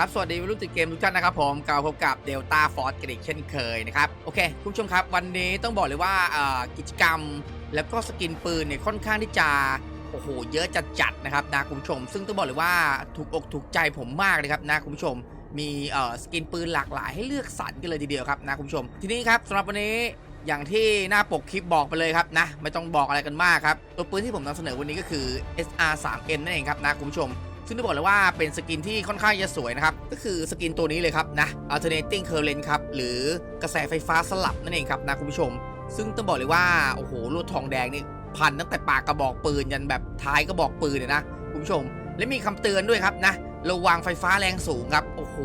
ครับสวัสดีรุ่นติดเกมทุกท่านนะครับผมกลับพบกับเดลต้าฟอร์สกันอีกเช่นเคยนะครับโอเคคุณผู้ชมครับวันนี้ต้องบอกเลยว่ากิจกรรมแล้วก็สกินปืนเนี่ยค่อนข้างที่จะโอ้โหเยอะจัดๆนะครับนะคุณผู้ชม ซึ่งต้องบอกเลยว่าถูกอกถูกใจผมมากเลยครับนะคุณผู้ชมมีสกินปืนหลากหลายให้เลือกสรรกันเลยทีเดียวครับนะคุณผู้ชม ทีนี้ครับสำหรับวันนี้อย่างที่หน้าปกคลิปบอกไปเลยครับนะไม่ต้องบอกอะไรกันมากครับตัวปืนที่ผมนำเสนอวันนี้ก็คือ SR 3 M นั่นเองครับนะคุณผู้ชม ซึ่งต้องบอกเลยว่าเป็นสกินที่ค่อนข้างจะสวยนะครับ ก็คือสกินตัวนี้เลยครับนะ alternating current ครับ หรือกระแสไฟฟ้าสลับนั่นเองครับนะคุณผู้ชม ซึ่งต้องบอกเลยว่า โอ้โหลวดทองแดงนี่พันตั้งแต่ปากกระบอกปืนยันแบบท้ายกระบอกปืนเลยนะคุณผู้ชม และมีคำเตือนด้วยครับนะ ระวังไฟฟ้าแรงสูงครับ โอ้โห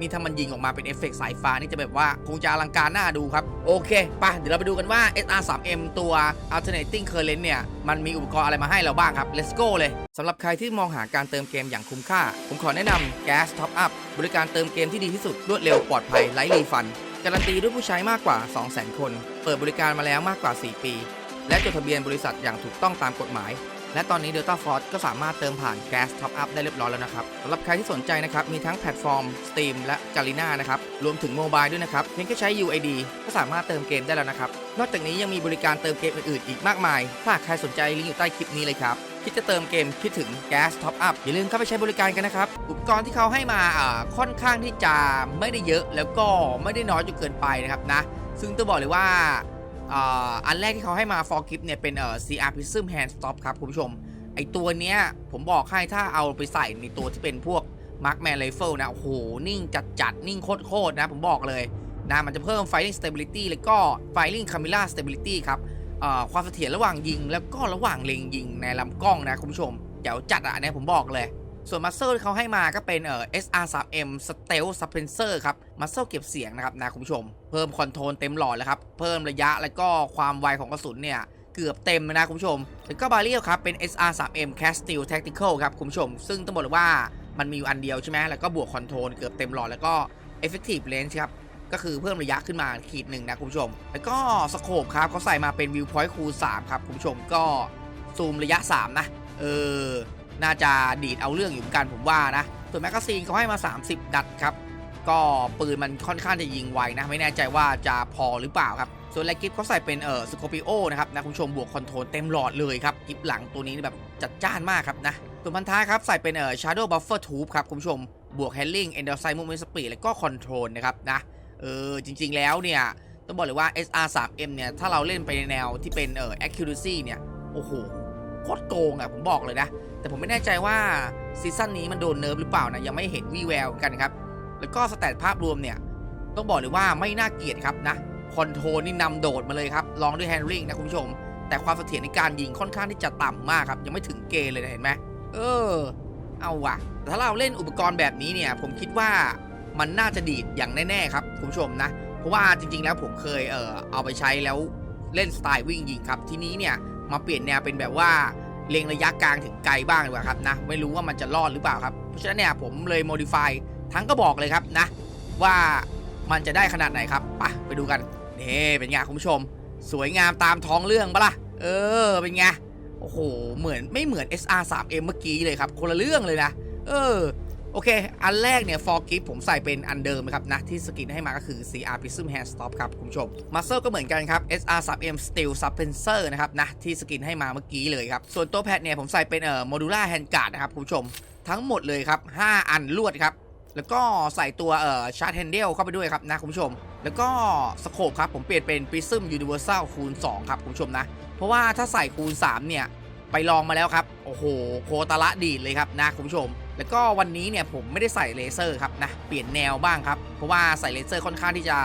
นี่ถ้ามันยิงออกมาเป็นเอฟเฟกต์สายฟ้านี่จะแบบว่าคงจะอลังการน่าดูครับ โอเคไปเดี๋ยวเราไปดูกันว่า SR3M ตัว alternating current เนี่ย มันมีอุปกรณ์อะไรมาให้เราบ้างครับ let's go เลยสำหรับใครที่มองหาการเติมเกมอย่างคุ้มค่า ผมขอแนะนำ Gas Top Up บริการเติมเกมที่ดีที่สุดรวดเร็วปลอดภัยไร้รีฟันการันตีด้วยผู้ใช้มากกว่า 200,000 คน เปิดบริการมาแล้วมากกว่า 4 ปี และจดทะเบียนบริษัทอย่างถูกต้องตามกฎหมาย และตอนนี้ Delta Force ก็สามารถเติมผ่าน Gas Top Up ได้เรียบร้อยแล้วนะครับสำหรับใครที่สนใจนะครับมีทั้งแพลตฟอร์ม Steam และ Garena นะครับรวมถึงโมบายด้วยนะครับเพียงแค่ใช้ UID ก็สามารถเติมเกมได้แล้วนะครับนอกจากนี้ยังมีบริการเติมเกมอื่นๆอีกมากมาย ถ้าหากใครสนใจลิงก์อยู่ใต้คลิปนี้เลยครับคิดจะเติมเกมคิดถึง Gas Top Up อย่าลืมเข้าไปใช้บริการกันนะครับ อุปกรณ์ที่เขาให้มาอ่าค่อนข้างที่จะไม่ได้เยอะแล้วก็ไม่ได้น้อยจนเกินไปนะครับนะซึ่งต้องบอกเลยว่า อันแรกที่เขาให้มา for gift เนี่ย เป็นเอ่อ CR Prism Hand Stop ครับ คุณผู้ชม ไอตัวเนี้ย ผมบอกให้ถ้าเอาไปใส่ในตัวที่เป็นพวก Markman Rifle นะ โอ้โห นิ่งจัดจัดนิ่งโคตรๆนะ ผมบอกเลยนะ มันจะเพิ่ม Firing Stability แล้วก็ Firing Camera Stability ครับความเสถียรระหว่างยิง แล้วก็ระหว่างเล็งยิงในลำกล้องนะคุณผู้ชมเดี๋ยวจัดอะเนี้ยผมบอกเลย ส่วนมัสเซลที่เขาให้มาก็เป็นเอ่อ SR3M Stealth Suppressor ครับ มัสเซลเก็บเสียงนะครับนะคุณผู้ชม เพิ่มคอนโทรลเต็มหลอดแล้วครับ เพิ่มระยะแล้วก็ความไวของกระสุนเนี่ยเกือบเต็มเลยนะคุณผู้ชม แล้วก็บาเรียลครับ เป็น SR3M Castile Tactical ครับคุณผู้ชม ซึ่งต้องบอกเลยว่ามันมีอยู่อันเดียวใช่ไหมแล้วก็บวกคอนโทรลเกือบเต็มหลอดแล้วก็ Effective Range ครับก็คือเพิ่มระยะขึ้นมาขีดหนึ่งนะคุณผู้ชม แล้วก็สโคปครับเขาใส่มาเป็น Viewpoint คูณ3ครับคุณผู้ชมก็ซูมระยะ 3 นะ เออ น่าจะดีดเอาเรื่องอยู่เหมือนกันผมว่านะส่วนแมกกาซีนเขาให้มา 30 นัดครับ ก็ปืนมันค่อนข้างจะยิงไวนะ ไม่แน่ใจว่าจะพอหรือเปล่าครับ ส่วนแลกิฟเขาใส่เป็นเออสโคปิโอนะครับนะคุณชมบวกคอนโทรลเต็มหลอดเลยครับกิฟหลังตัวนี้แบบจัดจ้านมากครับนะส่วนพันท้ายครับใส่เป็นเอ่อ Shadow Buffer Tube ครับคุณชมบวก Handling e n d o r s i g n Movement Speed แล้วก็ Control นะครับนะเออจริง ๆ แล้วเนี่ยต้องบอกเลยว่า SR3M เนี่ยถ้าเราเล่นไปในแนวที่เป็นเออ accuracy เนี่ยโอ้โหโคตรโกงอะผมบอกเลยนะ แต่ผมไม่แน่ใจว่าซีซั่นนี้มันโดนเนิร์ฟหรือเปล่านะยังไม่เห็นวี่แววกันครับ แล้วก็สแตทภาพรวมเนี่ย ต้องบอกเลยว่าไม่น่าเกลียดครับนะคอนโทรลนี่นำโดดมาเลยครับลองด้วยแฮนด์ลิงนะคุณผู้ชม แต่ความเสถียรในการยิงค่อนข้างที่จะต่ำมากครับ ยังไม่ถึงเกณฑ์เลยนะเห็นไหมเออ เอาว่ะแต่ถ้าเราเล่นอุปกรณ์แบบนี้เนี่ย ผมคิดว่ามันน่าจะดีดอย่างแน่ๆครับคุณผู้ชมนะ เพราะว่าจริงๆแล้วผมเคยเออเอาไปใช้แล้วเล่นสไตล์วิ่งยิงครับ ทีนี้เนี่ยมาเปลี่ยนแนวเป็นแบบว่า เล็งระยะกลางถึงไกลบ้างดีกว่าครับนะ ไม่รู้ว่ามันจะรอดหรือเปล่าครับ เพราะฉะนั้นเนี่ยผมเลยโมดิฟายทั้งก็บอกเลยครับนะ ว่ามันจะได้ขนาดไหนครับไปไปดูกันนี่เป็นไงคุณผู้ชม สวยงามตามท้องเรื่องปะล่ะเออเป็นไงโอ้โหเหมือนไม่เหมือน SR3M เมื่อกี้เลยครับ คนละเรื่องเลยนะ เออ โอเค อันแรกเนี่ย for gift ผมใส่เป็นอันเดิมนะครับนะที่สกินให้มาก็คือ CR Prism Hand Stop ครับคุณผู้ชม Muscle ก็เหมือนกันครับ SR3M Steel Suppressor นะครับนะที่สกินให้มาเมื่อกี้เลยครับ ส่วนตัวแพดเนี่ยผมใส่เป็นเอ่อ Modular Hand Guard นะครับคุณผู้ชม ทั้งหมดเลยครับ 5 อันลวดครับแล้วก็ใส่ตัวเอ่อชาร์จแฮนเดิลเข้าไปด้วยครับนะคุณผู้ชม แล้วก็สโคปครับผมเปลี่ยนเป็น Prism Universal คูณ 2 ครับคุณผู้ชมนะ เพราะว่าถ้าใส่คูณ 3 เนี่ย ไปลองมาแล้วครับ โอ้โห โคตรละดีดเลยครับนะคุณผู้ชม แล้วก็วันนี้เนี่ยผมไม่ได้ใส่เลเซอร์ครับนะเปลี่ยนแนวบ้างครับ เพราะว่าใส่เลเซอร์ค่อนข้างที่จะ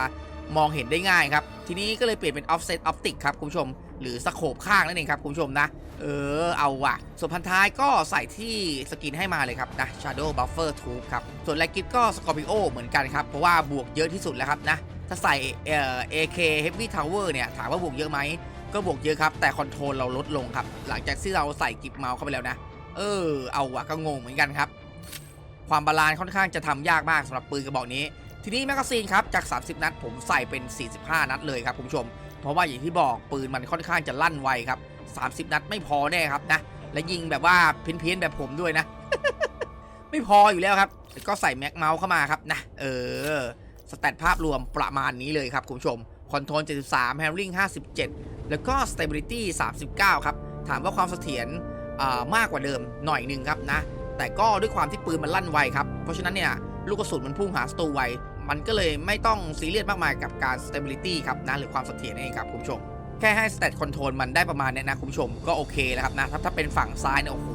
มองเห็นได้ง่ายครับ ทีนี้ก็เลยเปลี่ยนเป็น offset optic ครับคุณผู้ชม หรือสโคปข้างนั่นเองครับคุณผู้ชมนะ เออเอาว่ะ ส่วนพันท้ายก็ใส่ที่สกินให้มาเลยครับนะ Shadow Buffer Tube ครับ ส่วนแลกิฟก็ Scorpio เหมือนกันครับ เพราะว่าบวกเยอะที่สุดแล้วครับนะ ถ้าใส่เอ่อ AK Heavy Tower เนี่ย ถามว่าบวกเยอะไหม ก็บวกเยอะครับ แต่คอนโทรลเราลดลงครับ หลังจากที่เราใส่กิฟเมาส์เข้าไปแล้วนะ เออ เอาวะก็งงเหมือนกันครับ ความบาลานซ์ค่อนข้างจะทำยากมากสำหรับปืนกระบอกนี้ ทีนี้แมกกาซีนครับจาก 30 นัด ผมใส่เป็น 45 นัดเลยครับคุณผู้ชม เพราะว่าอย่างที่บอกปืนมันค่อนข้างจะลั่นไวครับ 30 นัดไม่พอแน่ครับนะ และยิงแบบว่าเพี้ยนๆแบบผมด้วยนะ ไม่พออยู่แล้วครับ ก็ใส่แม็กเมาส์เข้ามาครับนะ เออ สแตทภาพรวมประมาณนี้เลยครับคุณผู้ชม คอนโทรล 73 handling 57 แล้วก็ stability 39 ครับ ถามว่าความเสถียร มากกว่าเดิมหน่อยหนึ่งครับนะ แต่ก็ด้วยความที่ปืนมันลั่นไวครับ เพราะฉะนั้นเนี่ยลูกกระสุนมันพุ่งหาศัตรูไว มันก็เลยไม่ต้องซีเรียสมากมายกับการ stability ครับนะหรือความเสถียรนั่นเองครับคุณผู้ชม แค่ให้ stat control มันได้ประมาณเนี้ยนะคุณผู้ชมก็โอเคแล้วครับนะถ้าถ้าเป็นฝั่งซ้ายเนี่ยโอ้โห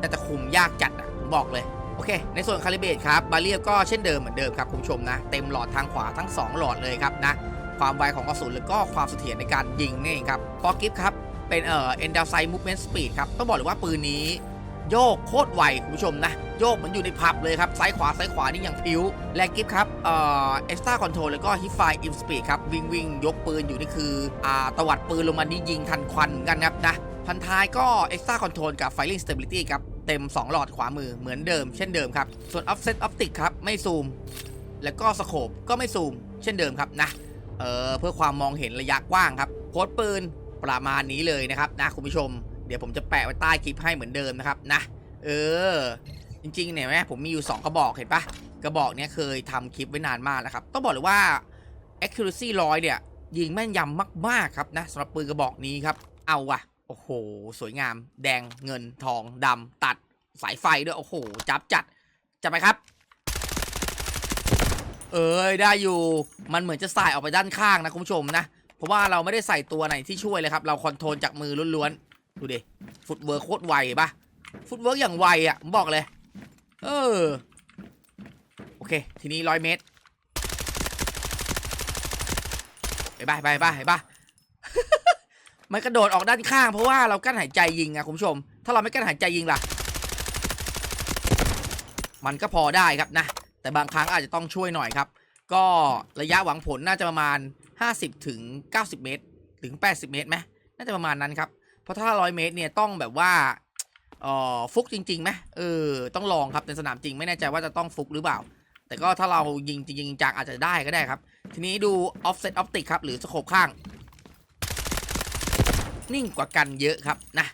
น่จะคุมยากจัดอะผมบอกเลยโอเค ในส่วนคาลิเบตครับ บาเรียก็เช่นเดิมเหมือนเดิมครับคุณผู้ชมนะ เต็มหลอดทางขวาทั้ง 2 หลอดเลยครับนะ ความไวของกระสุนแล้วก็ความเสถียรในการยิงนี่เองครับฟอกิฟครับ เป็นเอ่อ end down side movement speed ครับ ต้องบอกเลยว่าปืนนี้ โยกโคตรไวคุณผู้ชมนะ โยกเหมันอยู่ในผับเลยครับ ซ้ายขวา ซ้ายขวา นี่อย่างพิ้ว และกิฟครับ เอ่อ extra control แล้วก็ hip fire in speed ครับ วิ่งวิ่งยกปืนอยู่นี่คือ อ่า ตวัดปืนลงมานี่ยิงทันควันกันครับนะ พันท้ายก็ extra control กับ firing stability ครับ เต็ม 2 หลอดขวามือเหมือนเดิม เช่นเดิมครับ ส่วน offset optic ครับ ไม่ซูม แล้วก็สโคปก็ไม่ซูม เช่นเดิมครับนะ เออเพื่อความมองเห็นระยะกว้างครับโค้ดปืน ประมาณนี้เลยนะครับนะคุณผู้ชม เดี๋ยวผมจะแปะไว้ใต้คลิปให้เหมือนเดิมนะครับนะ เออ จริงๆเนี่ยแม่ผมมีอยู่ 2 กระบอกเห็นปะกระบอกเนี้ยเคยทำคลิปไว้นานมากแล้วครับ ต้องบอกเลยว่า accuracy ร้อยเนี่ยยิงแม่นยำมากๆครับนะสำหรับปืนกระบอกนี้ครับ เอาว่ะ โอ้โห สวยงาม แดงเงินทองดำตัดสายไฟด้วย โอ้โห จับจัดจับไปครับ เอ้ยได้อยู่ มันเหมือนจะสายออกไปด้านข้างนะคุณผู้ชมนะ เพราะว่าเราไม่ได้ใส่ตัวไหนที่ช่วยเลยครับ เราคอนโทรลจากมือล้วนๆ ดูดิ ฟุตเวิร์กโคตรไวปะฟุตเวิร์กอย่างไวอะผมบอกเลย เออ โอเค ทีนี้ร้อยเมตรไปบ้าไปบ้าไปมันกระโดดออกด้านข้างเพราะว่าเรากั้นหายใจยิงอะคุณผู้ชม ถ้าเราไม่กั้นหายใจยิงล่ะ มันก็พอได้ครับนะ แต่บางครั้งอาจจะต้องช่วยหน่อยครับ ก็ระยะหวังผลน่าจะประมาณ 50ถึง90 เมตร ถึง 80 เมตรไหมน่าจะประมาณนั้นครับ เพราะถ้า 100 เมตรเนี่ยต้องแบบว่าเอ่อฟุกจริงๆไหมเออ ต้องลองครับในสนามจริงไม่แน่ใจว่าจะต้องฟุกหรือเปล่า แต่ก็ถ้าเรายิงจริงๆจังอาจจะได้ก็ได้ครับ ทีนี้ดู offset optic ครับ หรือสโคปข้าง นิ่งกว่ากันเยอะครับนะ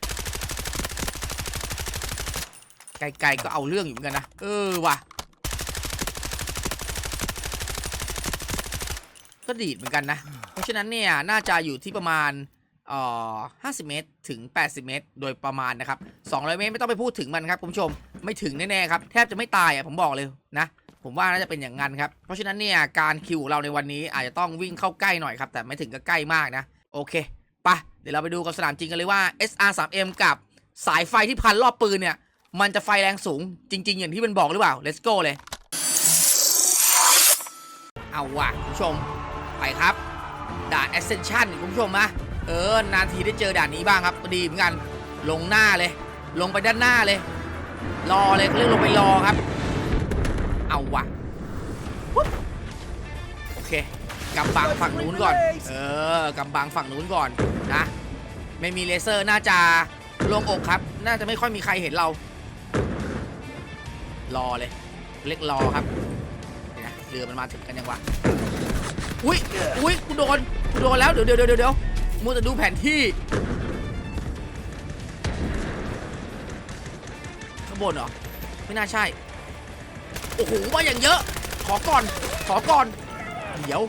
ไกลๆก็เอาเรื่องอยู่เหมือนกันนะ เออว่ะ ก็ดีดเหมือนกันนะ เพราะฉะนั้นเนี่ยน่าจะอยู่ที่ประมาณเอ่อ50 เมตรถึง 80 เมตร โดยประมาณนะครับ 200 เมตรไม่ต้องไปพูดถึงมันครับคุณผู้ชมไม่ถึงแน่ๆครับแทบจะไม่ตายอะผมบอกเลยนะผมว่าน่าจะเป็นอย่างนั้นครับ เพราะฉะนั้นเนี่ยการคิวของเราในวันนี้อาจจะต้องวิ่งเข้าใกล้หน่อยครับ แต่ไม่ถึงกับใกล้มากนะ โอเคปะเดี๋ยวเราไปดูกันสนามจริงกันเลยว่า SR3M กับสายไฟที่พันรอบปืนเนี่ย มันจะไฟแรงสูงจริง ๆ อย่างที่มันบอกหรือเปล่า let's go เลย เอาว่ะคุณผู้ชม ไปครับ ด่าน Ascension คุณผู้ชมมาเออนานทีได้เจอด่านนี้บ้างครับดีเหมือนกันลงหน้าเลย ลงไปด้านหน้าเลย รอเลยเรื่องลงไปรอครับ เอาวะโอเคกำบังฝั่งนู้นก่อน เออกำบังฝั่งนู้นก่อนนะ ไม่มีเลเซอร์น่าจะลงอกครับ น่าจะไม่ค่อยมีใครเห็นเรา รอเลย เล็กรอครับเดี๋ยเรือมันมาถึงกันยังวะ อุ้ยอุ้ยกูโดนกูโดนแล้วเดี๋ยวเดี๋ยวเดี๋ยวเดี๋ยวมัวแต่ดูแผนที่ข้างบนเหรอไม่น่าใช่ โอ้โหมาอย่างเยอะ ขอก่อน ขอก่อน เดี๋ยว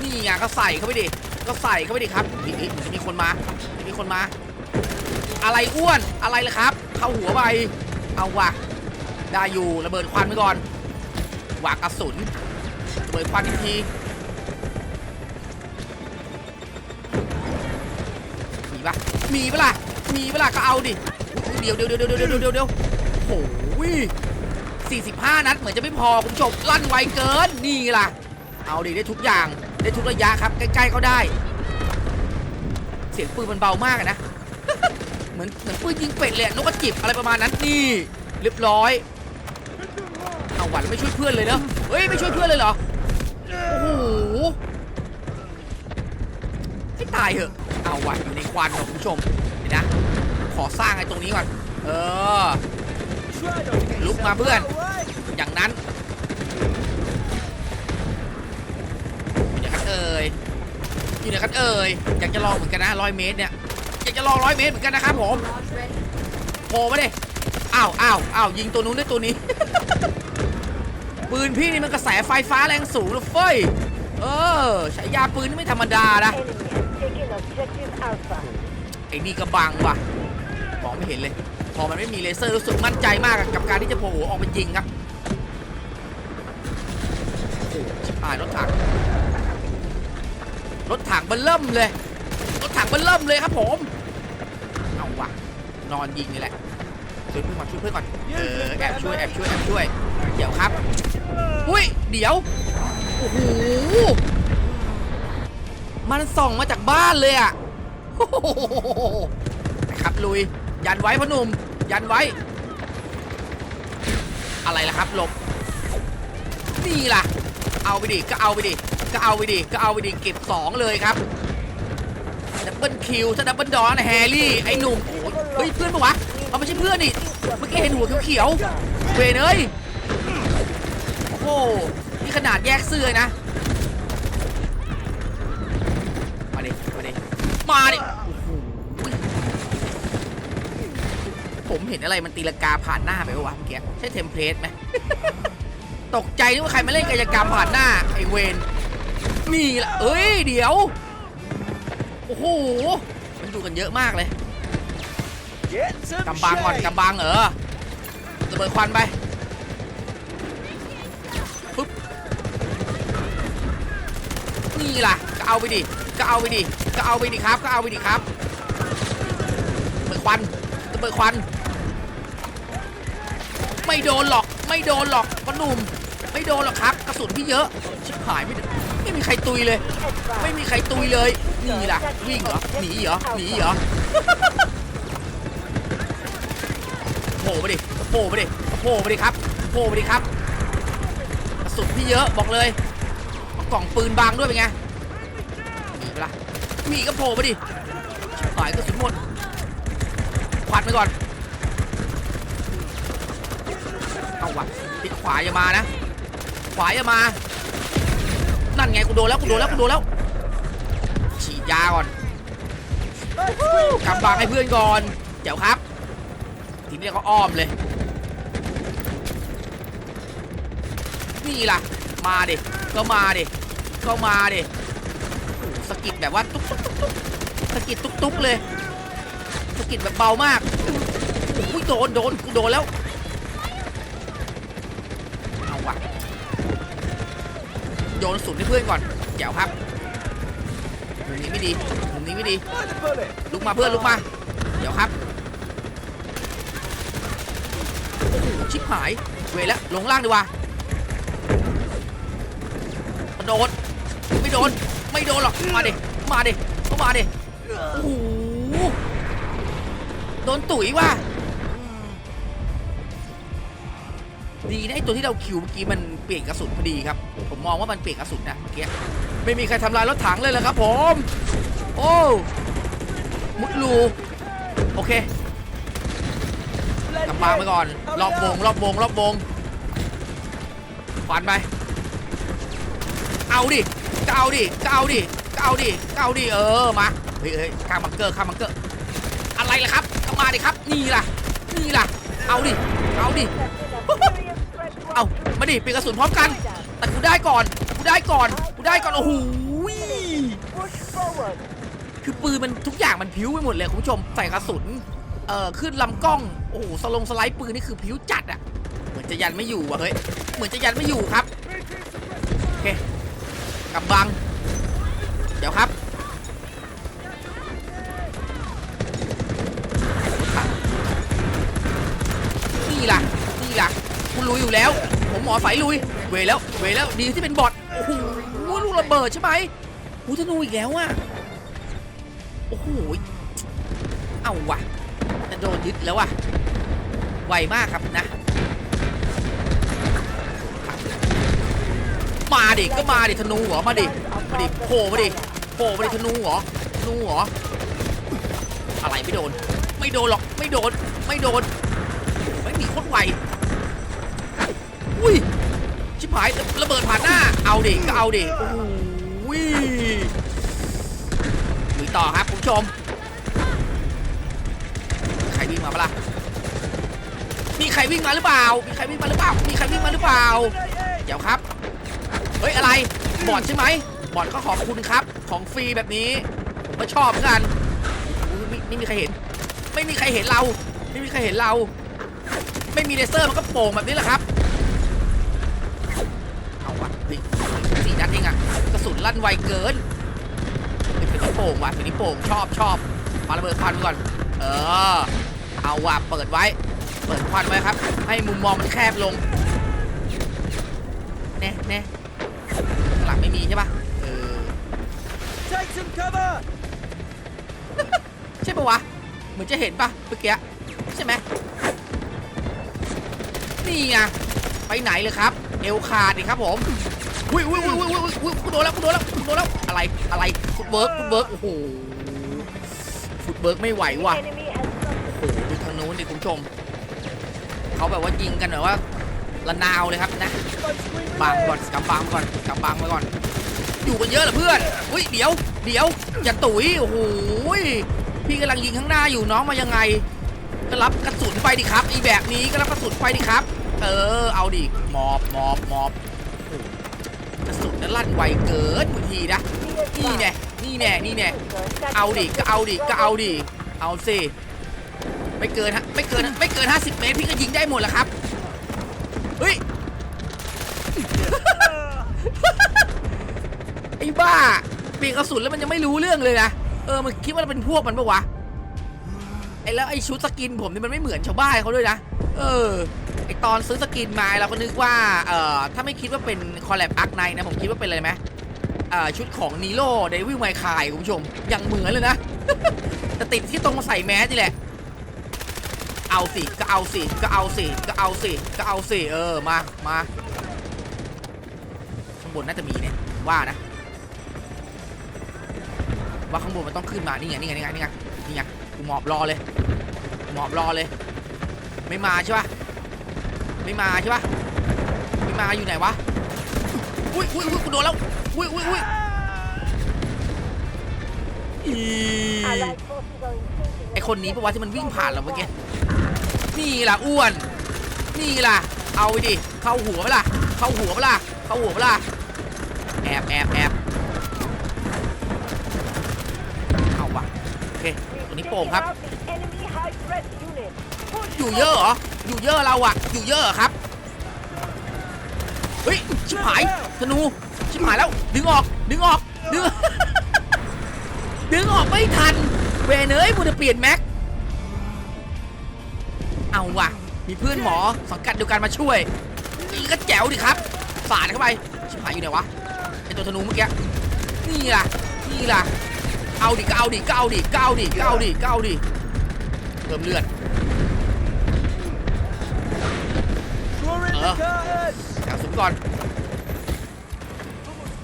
นี่ไงก็ใส่เข้าไปดิ ก็ใส่เข้าไปดิครับนี่จะมีคนมาจะมีคนมา อะไรอ้วน อะไรเลยครับ เข้าหัวไป เอาว่ะ ได้อยู่ระเบิดควันไปก่อน วางกระสุนเบิดควันอีกทีมีปะมีปะล่ะมีปะล่ะก็เอาดิเดี๋ยวเดี๋ยวเดี๋ยวเดี๋ยวเดี๋ยวเดี๋ยวเดี๋ยวโอ้ย45นัดเหมือนจะไม่พอคุณผู้ชมลั่นไวเกินนี่ล่ะ เอาดิได้ทุกอย่างได้ทุกระยะครับใกล้ๆก็ได้ เสียงปืนมันเบามากนะ เหมือนเหมือนปืนยิงเป็ดเลยนกกระจิบอะไรประมาณนั้นนี่เรียบร้อย เอาหวันไม่ช่วยเพื่อนเลยเนอะเฮ้ยไม่ช่วยเพื่อนเลยเหรอ โอ้โหให้ตายเหอะเอาหวันอยู่ในควันของคุณผู้ชมเห็นนะ ขอสร้างไอ้ตรงนี้ก่อน เออ ลุกมาเพื่อน อย่างนั้นอยู่ไหนกันเอ่ยอยู่ไหนกันเอ่ยอยากจะลองเหมือนกันนะร้อยเมตรเนี่ย อยากจะลองรอร้อยเมตรเหมือนกันนะครับผมโผล่มาดิ อ้าวอ้าวอ้าวยิงตัวนู้นด้วยตัวนี้ ปืนพี่นี่มันกระแสไฟฟ้าแรงสูงนะเฟ้ย เออฉายาปืนนี่ไม่ธรรมดานะ ไอ้นี่กระบังว่ะมองไม่เห็นเลย พอมันไม่มีเลเซอร์รู้สึกมั่นใจมากกับการที่จะโผล่หัวออกไปยิงครับโอ้โหชิบหายรถถัง รถถังเบันเริ่มเลย รถถังเบันเริ่มเลยครับผม เอาว่ะนอนยิงนี่แหละ ช่วยเพื่อนก่อนช่วยเพื่อนก่อนเออแอบช่วยแอบช่วยแอบช่วย เดี๋ยวครับ อุ้ยเดี๋ยว โอ้โห มันส่องมาจากบ้านเลยอะโอ้โหนะครับลุย ยันไว้พ่อหนุ่ม ยันไว้ อะไรล่ะครับหลบ นี่ล่ะ เอาไปดิ ก็เอาไปดิ ก็เอาไปดิ ก็เอาไปดิ เก็บสองเลยครับดับเบิลคิวถ้าดับเบิลดอนแฮร์รี่ ไอ้หนุ่มโอ้ยเฮ้ยเพื่อนปะวะ เอาไม่ใช่เพื่อนนี่เมื่อกี้เห็นหัวเขียวๆเวนเอ้ยโอ้โหนี่ขนาดแยกเสื้อนะ มาดิมาดิมาดิผมเห็นอะไรมันตีลังกาผ่านหน้าไปวะเมื่อกี้ใช่เทมเพลตไหมตกใจนึกว่าใครมาเล่นกายกรรมผ่านหน้าไอเวนนี่ละเอ้ยเดี๋ยว โอ้โหมันอยู่กันเยอะมากเลย กำบังก่อนกำบังเออระเบิดควันไปปึ๊บนี่ล่ะก็เอาไปดิก็เอาไปดิก็เอาไปดิครับก็เอาไปดิครับระเบิดควันระเบิดควัน ไม่โดนหรอกไม่โดนหรอกพ่อหนุ่มไม่โดนหรอกครับ กระสุนพี่เยอะชิบหายไม่ได้ไม่มีใครตุยเลย ไม่มีใครตุยเลยนี่ล่ะวิ่งเหรอหนีเหรอหนีเหรอ ล่ไปดิโผล่ไปดิโผล่ไปดิครับโผล่ไปดิครับกระสุนพี่เยอะบอกเลยกล่องปืนบางด้วยเป็นไงมีปะล่ะมีก็โผล่ไปดิต่อยกระสุนหมดควันไปก่อนเอาวะทิศขวาอย่ามานะ ขวาอย่ามา นั่นไงกูโดนแล้วกูโดนแล้วกูโดนแล้ว ฉีดยาก่อนกำบังให้เพื่อนก่อนเดี๋ยวครับ ทีนี้เขาอ้อมเลย นี่ล่ะ มาดิ ก็มาดิ ก็มาดิสกิดแบบว่าตุ๊กตุ๊กตุ๊กตุ๊กสกิดตุ๊กตุ๊กเลยสกิดแบบเบามากโอ้ยโดนโดนกูโดนแล้ว เอาว่ะโยนสุดให้เพื่อนก่อนแจ๋วครับมุมนี้ไม่ดีมุมนี้ไม่ดีลุกมาเพื่อนลุกมา เดี๋ยวครับ โอ้โห ชิบหาย เวแล้วลงล่างดีกว่ากระโดดไม่โดน ไม่โดนหรอก มาดิมาดิก็มาดิโอ้โหโดนตุ๋ยว่ะดีนะไอตัวที่เราคิวเมื่อกี้มันเปลี่ยนกระสุนพอดีครับ ผมมองว่ามันเปลี่ยนกระสุนนะเมื่อกี้ไม่มีใครทำลายรถถังเลยเหรอครับผม โอ้มุดรูโอเค กำบังไปก่อน รอบวง รอบวง รอบวงฟันไป เอาดิก็เอาดิก็เอาดิก็เอาดิก็เอาดิ เออ มา เฮ้ยเฮ้ยข้ามบังเกอร์ข้ามบังเกอร์ อะไรล่ะครับก็มาดิครับ นี่ล่ะ นี่ล่ะ เอาดิ เอาดิ เอามาดิเปลี่ยนกระสุนพร้อมกัน แต่กูได้ก่อน กูได้ก่อน กูได้ก่อน โอ้โหคือปืนมันทุกอย่างมันพิ้วไปหมดเลยคุณผู้ชม ใส่กระสุน เอ่อขึ้นลำกล้อง โอ้โหสลงสไลด์ปืนนี่คือพิ้วจัดอะเหมือนจะยันไม่อยู่อะเฮ้ย เหมือนจะยันไม่อยู่ครับ โอเคกำบัง เดี๋ยวครับ นี่ล่ะ นี่ล่ะ คุณลุยอยู่แล้ว ผมหมอสายลุย เวแล้ว เวแล้ว ดีที่เป็นบอทโอ้โหลูกระเบิดใช่ไหมหูธนูอีกแล้วอะโอ้โห เอาว่ะจะ ยึดแล้วว่ะไวมากครับนะ มาดิก็มาดิธนูเหรอมาดิมาดิโผล่มาดิโผล่มาดิธนูเหรอธนูเหรออะไรไม่โดน ไม่โดนหรอกไม่โดนไม่โดนไม่มีโคตรไวอุ้ยชิบหายระเบิดผ่านหน้า เอาดิก็เอาดิโอ้โหลุยต่อครับคุณผู้ชม งมาปะล่ะมีใครวิ่งมาหรือเปล่า มีใครวิ่งมาหรือเปล่า มีใครวิ่งมาหรือเปล่า เดี๋ยวครับ เฮ้ยอะไรบอดใช่ไหมบอดก็ขอคุณครับ ของฟรีแบบนี้ ผมก็ชอบเหมือนกันอุ๊ยไม่ไม่มีใครเห็น ไม่มีใครเห็นเรา ไม่มีใครเห็นเรา ไม่มีเลเซอร์มันก็โป่งแบบนี้แหละครับ เอาวะเฮ้ยสี่นัดเองอะกระสุนลั่นไวเกินเป็นนี้โป่งว่ะเป็นนิ้โป่งชอบชอบมาระเบิดควันก่อน เออ เอาว่ะเปิดไว้ เปิดควันไว้ครับ ให้มุมมองมันแคบลงแน่แน่ข้างหลังไม่มีใช่ปะเออ Take some cover! ใช่ปะวะ เหมือนจะเห็นปะเมื่อกี้ใช่ไหมนี่ไงไปไหนเลยครับ เอวขาดดิครับผมอุ้ยอุ้ยอุ้ยอุ้ยอุ้ยอุ้ยกูโดนแล้วกูโดนแล้วกูโดนแล้วอะไรอะไรฟุตเบิร์กฟุตเบิร์กโอ้โหฟุตเบิร์กไม่ไหว The ว่ะ enemy ดิคุณผู้ชม เขาแบบว่ายิงกันแบบว่าระนาวเลยครับนะบังก่อนกำบังก่อนกำบังไว้ก่อน อยู่กันเยอะเหรอเพื่อนอุ้ยเดี๋ยวเดี๋ยวอย่าตุ๋ยโอ้โหพี่กำลังยิงข้างหน้าอยู่น้องมายังไงก็รับกระสุนไปดิครับอีแบบนี้ก็รับกระสุนไปดิครับ เออ เอาดิหมอบหมอบหมอบกระสุนนั้นลั่นไวเกินบางทีนะนี่แน่นี่แน่นี่แน่เอาดิก็เอาดิก็เอาดิเอาสิ ไม่เกินฮะไม่เกินไม่เกิน 50 เมตรพี่ก็ยิงได้หมดแล้วครับเฮ้ยไอ้บ้าเปลี่ยนกระสุนแล้วมันยังไม่รู้เรื่องเลยนะเออมันคิดว่าเราเป็นพวกมันปะวะไอ้แล้วไอ้ชุดสกินผมนี่มันไม่เหมือนชาวบ้านเขาด้วยนะเออไอ้ตอนซื้อสกินมาเราก็นึกว่าเอ่อถ้าไม่คิดว่าเป็นคอลแลบอาร์คไนนะผมคิดว่าเป็นอะไรไหมเอ่อชุดของนีโร่เดวิลไมคายคุณผู้ชมยังเหมือนเลยนะแต่ติดที่ตรงมาใส่แมสนี่แหละ เอาสิ ก็เอาสิ ก็เอาสิ ก็เอาสิ ก็เอาสิ เออ มา มา ข้างบนน่าจะมีเนี่ย ว่านะ ว่าข้างบนมันต้องขึ้นมา นี่ไง นี่ไง นี่ไง นี่ไง นี่ไง กูหมอบรอเลยกูหมอบรอเลย ไม่มาใช่ปะไม่มาใช่ปะไม่มาอยู่ไหนวะ อุ้ยอุ้ยอุ้ยกูโดนแล้ว อุ้ยอุ้ยอุ้ยอี Allied forces are increasing ไอคนนี้ปะวะที่มันวิ่งผ่านเราเมื่อกี้ นี่ล่ะอ้วน นี่ล่ะ เอาไปดิ เข้าหัวไปล่ะเข้าหัวไปล่ะเข้าหัวไปล่ะแอบแอบแอบเอาวะโอเคตัวนี้โป่งครับ อยู่เยอะเหรอ อยู่เยอะเราอะอยู่เยอะครับเฮ้ยชิบหายธนูชิบหายแล้ว ดึงออก ดึงออก ดึง ดึงออกไม่ทัน เวเอ้ยกูจะเปลี่ยนแม็ก ว่ะ มีเพื่อนหมอสังกัดเดียวกันมาช่วยนี่ก็แจ๋วดิครับสาดเข้าไปชิบหายอยู่ไหนวะไอตัวธนูเมื่อกี้นี่ล่ะนี่ล่ะเอาดิก็เอาดิก็เอาดิก็เอาดิก็เอาดิก็เอาดิเพิ่มเลือด Draw in the Uh. curtain! แถวสุดก่อน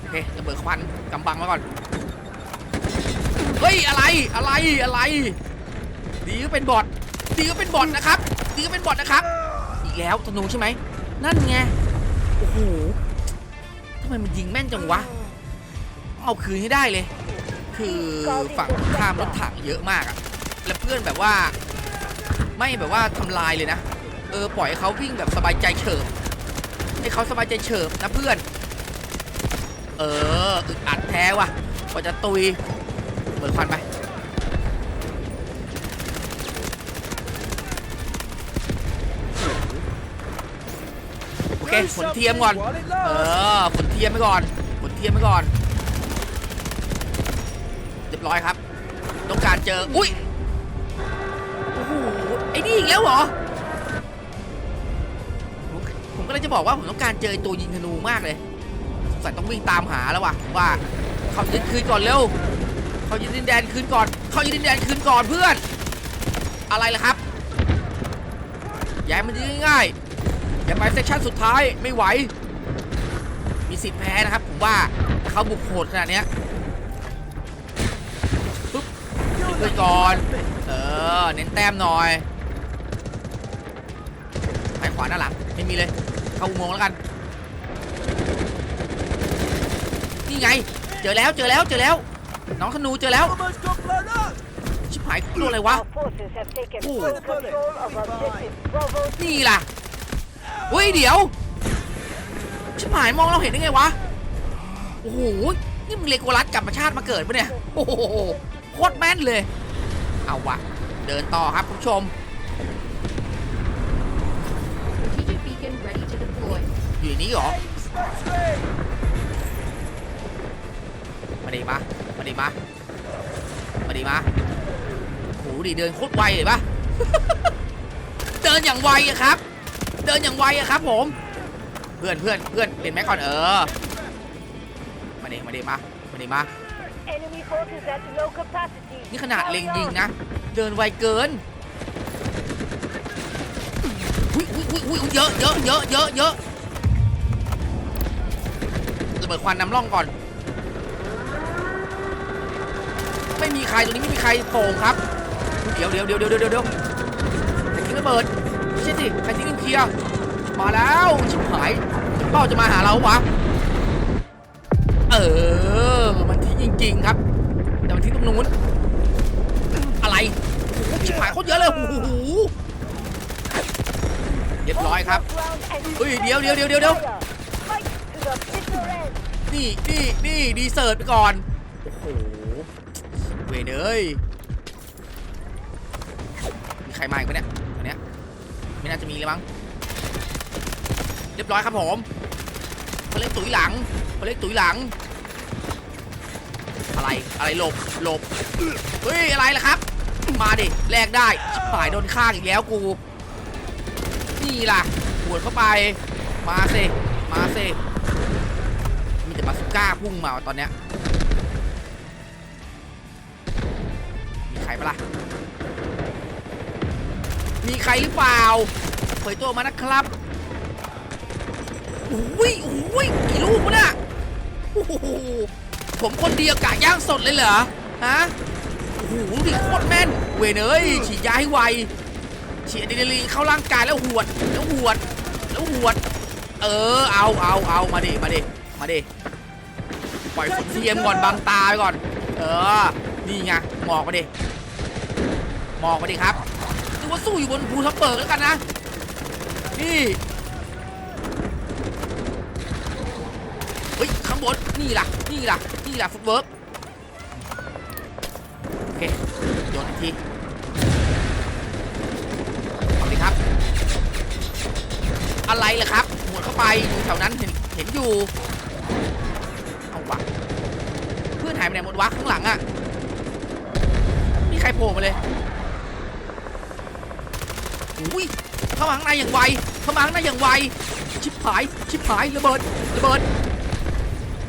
โอเคระเบิดควันกำบังไว้ก่อนเฮ้ยอะไรอะไรอะไรดีก็เป็นบอทดีก็เป็นบอทนะครับ ดีก็เป็นบอทนะครับ อีกแล้วธนูใช่ไหม นั่นไง โอ้โหทำไมมันยิงแม่นจังวะ เอาคืนให้ได้เลย คือฝั่งข้ามรถถังเยอะมากอะแล้วเพื่อนแบบว่า ไม่แบบว่าทำลายเลยนะ เออปล่อยเขาวิ่งแบบสบายใจเฉิบให้เขาสบายใจเฉิบนะเพื่อน เอออึดอัดแท้ว่ะกว่าจะตุยเปิดควันไป โอเค Do ขนเทียมก่อน เออขนเทียมไปก่อนขนเทียมไปก่อน เรียบร้อยครับ ต้องการเจอ อุ้ย โอ้โห ไอ้นี่อีกแล้วเหรอ ผมก็เลยจะบอกว่าผมต้องการเจอตัวยิงธนูมากเลย สงสัยต้องวิ่งตามหาแล้วว่ะว่าเขายึดคืนก่อนเร็วเขายึดดินแดนคืนก่อน เขายึดดินแดนคืนก่อนเพื่อน อะไรล่ะครับย่าให้มันยิงง่ายๆ อย่าไปเซสชั่นสุดท้ายไม่ไหว มีสิทธิ์แพ้นะครับ ผมว่าเขาบุกโหดขนาดเนี้ยปึ๊บยึดคืนก่อน เออ เน้นแต้มหน่อยไปขวาหน้าหลังไม่มีเลย เข้าอุโมงค์แล้วกัน นี่ไง เจอแล้วเจอแล้วเจอแล้ว น้องธนูเจอแล้ว ชิบหายโดนอะไรวะ นี่ล่ะ เฮ้ยเดี๋ยวชิบหายมองเราเห็นได้ไงวะ โอ้โห นี่มึงเลโกรัสกลับมาชาติมาเกิดปะเนี่ย โอ้โห โคตรแม่นเลย เอาวะ เดินต่อครับคุณผู้ชม อยู่นนี้เหรอ มาดีมา มาดีมา มาดีมาโหดิเดินโคตรไวเลยปะเดินอย่างไวอะครับ เดินอย่างไวอะครับ ผม เพื่อนเพื่อนเพื่อนเป็นแม็กก่อนเออ มาดีมาดีมามาดีมา Enemy forces at low capacity นี่ขนาด Carry เล็งยิง on. นะ เดินไวเกินอุ้ยอุ้ยอุ้ยอุ้ยเยอะเยอะเยอะเยอะเยอะระเบิดควันนำร่องก่อน ไม่มีใครตรงนี้ไม่มีใครโป่งครับ เดี๋ยวเดี๋ยวเดี๋ยวเดี๋ยวเดี๋ยวเดี๋ยวใครทิ้งระเบิดไม่ใช่สิใครทิ้งนิวเคลียร์มาแล้วชิบหายเป้าจะมาหาเราวะเออมันทิ้งจริง ๆ ครับแต่มันทิ้งตรงนู้นอะไรชิบหายโคตรเยอะเลยโอ้โหเรียบร้อยครับเฮ้ยเดี๋ยวเดี๋ยวเดี๋ยวเดี๋ยวเดี๋ยวนี่นี่นี่ดีเซิร์ตไปก่อนโอ้โหเวยเนยมีใครมาอีกปะเนี่ย ไม่น่าจะมีเลยมั้งเรียบร้อยครับผมเขาเรียกตุ๋ยหลังเขาเรียกตุ๋ยหลัง อะไรอะไรหลบหลบเฮ้ยอะไรล่ะครับ มาดิแลกได้ชิบหายโดนข้างอีกแล้วกู นี่ล่ะหวดเข้าไปมาสิมาสิมีแต่บาสุก้าพุ่งมาตอนเนี้ยมีใครปะล่ะ มีใครหรือเปล่าเผยตัวมานะครับโอ้ยโอ้ยกี่ลูกวะเนี่ยโอ้โหผมคนเดียวกะย่างสดเลยเหรอ ฮะ โอ้โหดิโคตรแม่น เวยเนยฉีดยาให้ไว ฉีดอะดรีนาลีนเข้าร่างกายแล้วหวด แล้วหวด แล้วหวด เออ เอาเอาเอามาดิ มาดิ มาดิ ปล่อยฝนเทียมก่อนบังตาไปก่อน เออ นี่ไง หมอกมาดิ หมอกมาดิครับ ดูว่าสู้อยู่บนภูทับเบิกแล้วกันนะ นี่เฮ้ยข้างบนนี่ล่ะ นี่ล่ะ นี่ล่ะฟุตเวิร์กโอเคโยนอีกทีเอาดิครับ อะไรล่ะครับหมดเข้าไปอยู่แถวนั้นเห็นเห็นอยู่เอาวะเพื่อนหายไปไหนหมดวะข้างหลังอะมีใครโผล่มาเลย อุ้ยเข้ามาข้างในอย่างไวเข้ามาข้างในอย่างไวชิบหายชิบหายระเบิดระเบิด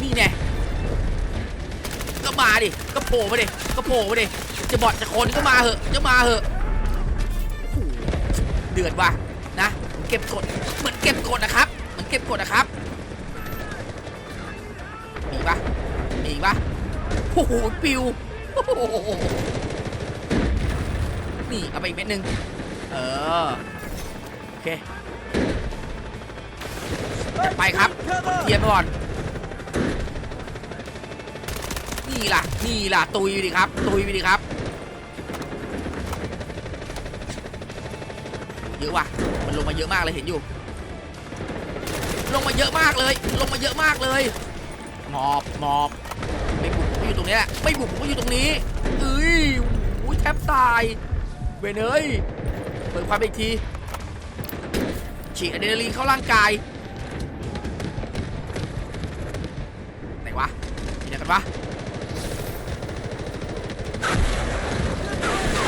นี่แน่ก็มาดิก็โผล่มาดิก็โผล่มาดิจะบอดจะคนก็มาเหอะจะมาเหอะเดือดว่ะนะเก็บกดเหมือนเก็บกดนะครับเหมือนเก็บกดนะครับมีปะมีปะโอ้โหปิวนี่เอาไปอีกเม็ดหนึ่ง เออ โอเคไปครับเทียบไปก่อน นี่ล่ะ นี่ล่ะ ตุยไปดิครับ ตุยไปดิครับ เยอะว่ะ มันลงมาเยอะมากเลยเห็นอยู่ ลงมาเยอะมากเลย ลงมาเยอะมากเลย หมอบหมอบไม่บุกผมก็อยู่ตรงนี้แหละ ไม่บุกผมก็อยู่ตรงนี้เอ้ยอุ้ยแทบตายเวเอ้ย ปิดความอีกทีฉีดอะดรีนาลีนเข้าร่างกายไหนวะมีไหนกันวะ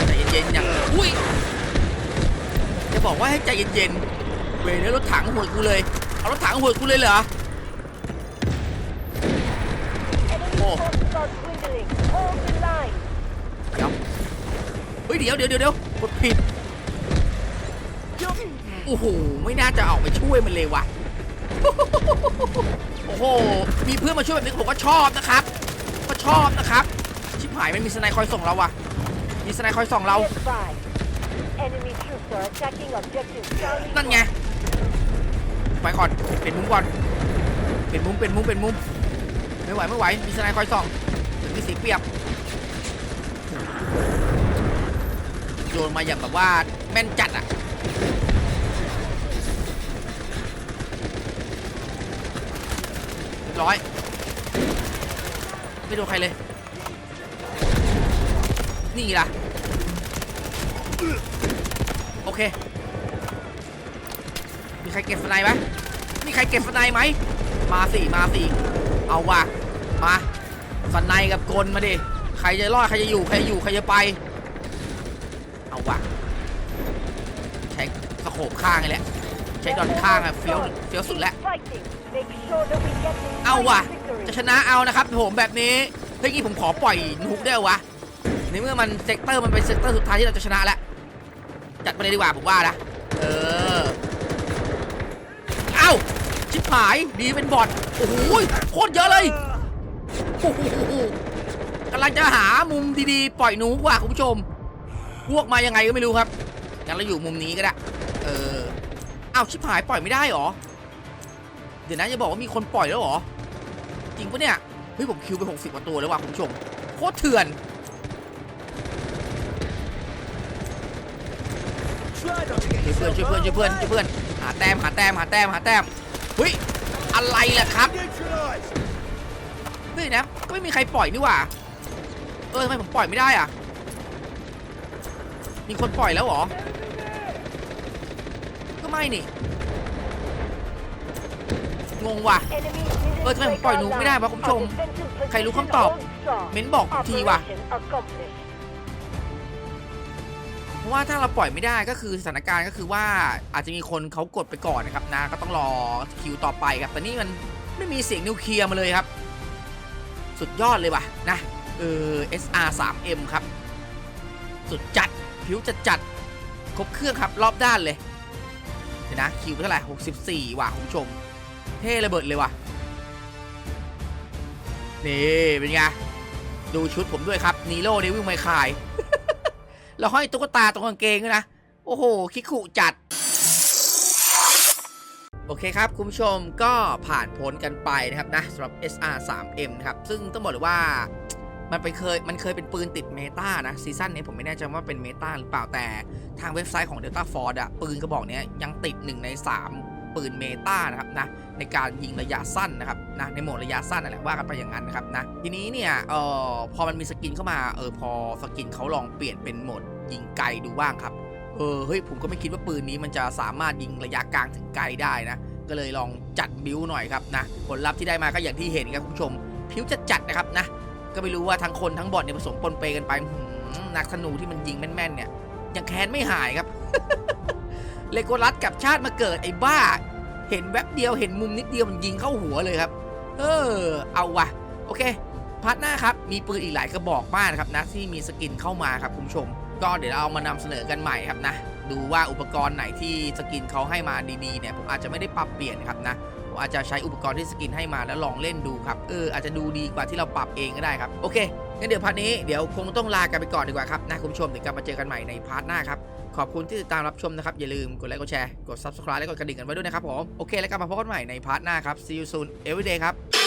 ใจเย็นๆอย่างอุ้ยจะบอกว่าให้ใจเย็นๆเวยเนี่ยรถถังหัวกูเลยเอารถถังหัวกูเลยเหรอ Enemy Oh. forces are dwindling. Hold the line. เดี๋ยวเฮ้ยเดี๋ยวเดี๋ยวเดี๋ยวเดี๋ยวกดผิด โอ้โห ไม่น่าจะออกไปช่วยมันเลยว่ะ โอ้โห มีเพื่อนมาช่วยแบบนี้ผมก็ชอบนะครับ ก็ชอบนะครับ ชิบหายมันมีสไนคอยส่งเราว่ะ มีสไนคอยส่องเรา นั่นไง ไปก่อนเป็นมุมก่อนเป็นมุมเป็นมุมเป็นมุม ไม่ไหวไม่ไหว มีสไนคอยส่องถึงมีสีเปียบโยนมาอย่างแบบว่าแม่นจัดอะ ร้อย ไม่โดนใครเลย นี่ล่ะ โอเค มีใครเก็บสไนไหมมีใครเก็บสไนไหม มาสิมาสิเอาว่ะ มาสไนกับกลมาดิ ใครจะรอด ใครจะอยู่ ใครอยู่ ใครจะไป เอาว่ะ ใช้สโคบข้างนี่แหละ ใช้ดอนข้างอะเฟี้ยว เฟี้ยวสุดแล้ว เอาว่ะ จะชนะเอานะครับผมแบบนี้เฮ้ยงี้ผมขอปล่อยนุกได้วะในเมื่อมันเซกเตอร์มันเป็นเซกเตอร์สุดท้ายที่เราจะชนะแล้วจัดไปเลยดีกว่าผมว่านะเออเอ้าชิบหายดีเป็นบอทโอ้โหโคตรเยอะเลยโอ้โหกำลังจะหามุมดีๆ ปล่อยนุกว่ะคุณผู้ชม พวกมายังไงก็ไม่รู้ครับงั้นเราอยู่มุมนี้ก็ได้ เออ เอาชิบหายปล่อยไม่ได้หรอ ดี๋ยวนะจะบอกว่ามีคนปล่อยแล้วเหรอ จริงปะเนี่ย เฮ้ย ผมคิวไป 60กว่าตัวแล้วว่ะคุณผู้ชม โคตรเถื่อน ช่วยเพื่อนช่วยเพื่อนช่วยเพื่อนช่วยเพื่อนหาแต้มหาแต้มหาแต้มหาแต้มเฮ้ยอะไรล่ะครับเฮ้ยนะก็ไม่มีใครปล่อยนี่หว่าเออทำไมผมปล่อยไม่ได้อะ มีคนปล่อยแล้วเหรอ ก็ไม่นี่ งงว่ะ เออทำไมผมปล่อยหนุกไม่ได้วะคุณผู้ชม ใครรู้คำตอบ เม้นบอกทีว่ะเพราะว่าถ้าเราปล่อยไม่ได้ก็คือสถานการณ์ก็คือว่าอาจจะมีคนเขากดไปก่อนนะครับนะก็ต้องรอคิวต่อไปครับแต่นี่มันไม่มีเสียงนิวเคลียร์มาเลยครับ สุดยอดเลยว่ะนะเออ SR 3M ครับ สุดจัดผิวจัดจัดครบเครื่องครับรอบด้านเลยเดี๋ยวนะคิวเท่าไหร่ 64 ว่ะคุณผู้ชม เท่ระเบิดเลยว่ะ นี่ เป็นไง ดูชุดผมด้วยครับ นีโร่เดวิลไมคายแล้วห้อยตุ๊กตาตรงกางเกงด้วยนะ โอ้โห คิกคุจัด โอเคครับ คุณผู้ชมก็ผ่านพ้นกันไปนะครับนะสำหรับ SR 3M นะครับ ซึ่งต้องบอกเลยว่ามันไปเคยมันเคยเป็นปืนติดเมตานะ ซีซั่นนี้ผมไม่แน่ใจว่าเป็นเมตาหรือเปล่าแต่ทางเว็บไซต์ของ Delta Force อะปืนกระบอกนี้ยยังติด 1 ใน 3 ปืนเมตานะครับนะในการยิงระยะสั้นนะครับนะในโหมดระยะสั้นนั่นแหละว่ากันไปอย่างนั้นนะครับนะทีนี้เนี่ยเอ่อพอมันมีสกินเข้ามาเออพอสกินเขาลองเปลี่ยนเป็นโหมดยิงไกลดูบ้างครับเออเฮ้ยผมก็ไม่คิดว่าปืนนี้มันจะสามารถยิงระยะกลางถึงไกลได้นะก็เลยลองจัดบิวหน่อยครับนะผลลัพธ์ที่ได้มาก็อย่างที่เห็นครับคุณผู้ชมผิวจัดจัดนะครับนะก็ไม่รู้ว่าทั้งคนทั้งบอทเนี่ยผสมปนเปกันไปหนักธนูที่มันยิงแม่นๆเนี่ยยังแค้นไม่หายครับ เลโกรัสกับชาติมาเกิดไอ้บ้า เห็นแวบเดียวเห็นมุมนิดเดียวมันยิงเข้าหัวเลยครับ เออ เอาวะโอเคพาร์ทหน้าครับ มีปืนอีกหลายกระบอกมากนะครับนะที่มีสกินเข้ามาครับคุณผู้ชม ก็เดี๋ยวเราเอามานำเสนอกันใหม่ครับนะ ดูว่าอุปกรณ์ไหนที่สกินเขาให้มาดีๆเนี่ยผมอาจจะไม่ได้ปรับเปลี่ยนครับนะผมอาจจะใช้อุปกรณ์ที่สกินให้มาแล้วลองเล่นดูครับเอออาจจะดูดีกว่าที่เราปรับเองก็ได้ครับโอเคงั้นเดี๋ยวพาร์ทนี้เดี๋ยวคงต้องลากันไปก่อนดีกว่าครับนะคุณผู้ชมเดี๋ยวกลับมาเจอกันใหม่ในพาร์ทหน้าครับ ขอบคุณที่ติดตามรับชมนะครับ อย่าลืมกดไลค์กดแชร์ กด subscribe และกดกระดิ่งกันไว้ด้วยนะครับผม โอเค แล้วกลับมาพบกันใหม่ในพาร์ทหน้าครับ see you soon every day ครับ